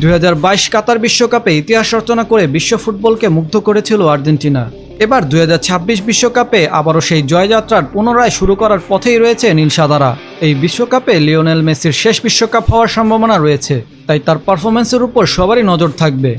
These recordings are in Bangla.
দুই হাজার বাইশ কাতার বিশ্বকাপে ইতিহাস রচনা করে বিশ্ব ফুটবলকে মুগ্ধ করেছিল আর্জেন্টিনা। এবার দুই বিশ্বকাপে আবারও সেই জয়যাত্রার পুনরায় শুরু করার পথেই রয়েছে নীল সাদারা। এই বিশ্বকাপে লিওনেল মেসির শেষ বিশ্বকাপ হওয়ার সম্ভাবনা রয়েছে, তাই তার পারফরমেন্সের উপর সবারই নজর থাকবে।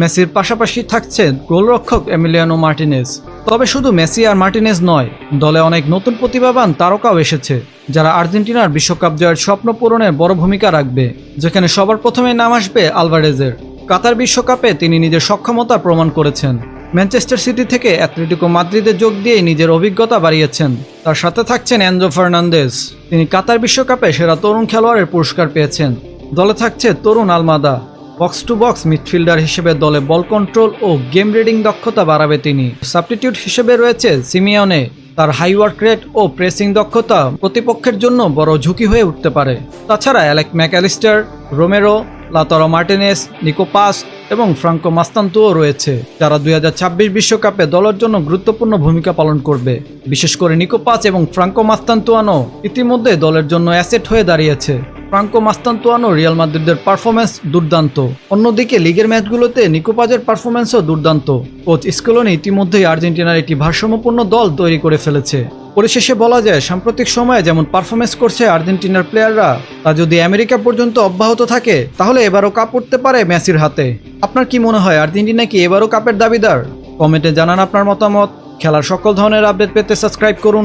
মেসির পাশাপাশি থাকছে গোলরক্ষক এমিলিয়ানো মার্টিনেস তবে শুধু মেসি আর মার্টিনেস নয়, দলে অনেক নতুন প্রতিভাবান তারকাও এসেছে। যারা আর্জেন্টিনার বিশ্বকাপ জয়ের স্বপ্ন পূরণে বড় ভূমিকা রাখবে, যেখানে সবার প্রথমে নাম আসবে আলভারেজের। কাতার বিশ্বকাপে তিনি নিজের সক্ষমতা প্রমাণ করেছেন। ম্যানচেস্টার সিটি থেকে অ্যাথলেটিকো মাদ্রিদে যোগ দিয়ে নিজের অভিজ্ঞতা বাড়িয়েছেন। তার সাথে থাকছেন অ্যান্ড্রো ফার্নান্দেজ। তিনি কাতার বিশ্বকাপে সেরা তরুণ খেলোয়াড়ের পুরস্কার পেয়েছেন। দলে থাকছে তরুণ Almada. Box to box midfielder হিসেবে দলে বল কন্ট্রোল ও গেম রিডিং দক্ষতা বাড়াবে তিনি। সাবস্টিটিউট হিসেবে রয়েছে সিমিয়নে তার হাই ওয়ার্ক রেট ও প্রেসিং দক্ষতা প্রতিপক্ষের জন্য বড় ঝুঁকি হয়ে উঠতে পারে। তাছাড়া Alec MacAllister Romero, Lautaro Martinez Nico Paz এবং ফ্রাঙ্কো মাস্তান্তুও রয়েছে, যারা দুই বিশ্বকাপে দলের জন্য গুরুত্বপূর্ণ ভূমিকা পালন করবে। বিশেষ করে নিকোপাস এবং ফ্রাঙ্কো মাস্তান্তুয়ানো ইতিমধ্যে দলের জন্য অ্যাসেট হয়ে দাঁড়িয়েছে। ফ্রাঙ্কো মাস্তান্তুয়ানো রিয়াল মাদ্রিদের পারফরমেন্স দুর্দান্ত। অন্যদিকে লিগের ম্যাচগুলোতে নিকোপাজের পারফরমেন্সও দুর্দান্ত। কোচ স্কেলোনি ইতিমধ্যেই আর্জেন্টিনার একটি ভারসাম্যপূর্ণ দল তৈরি করে ফেলেছে। পরিশেষে বলা যায়, সাম্প্রতিক সময়ে যেমন পারফরমেন্স করছে আর্জেন্টিনার প্লেয়াররা, তা যদি আমেরিকা পর্যন্ত অব্যাহত থাকে, তাহলে এবারও কাপ উঠতে পারে মেসির হাতে। আপনার কি মনে হয়, আর্জেন্টিনা কি এবারও কাপের দাবিদার? কমেন্টে জানান আপনার মতামত। খেলার সকল ধরনের আপডেট পেতে সাবস্ক্রাইব করুন।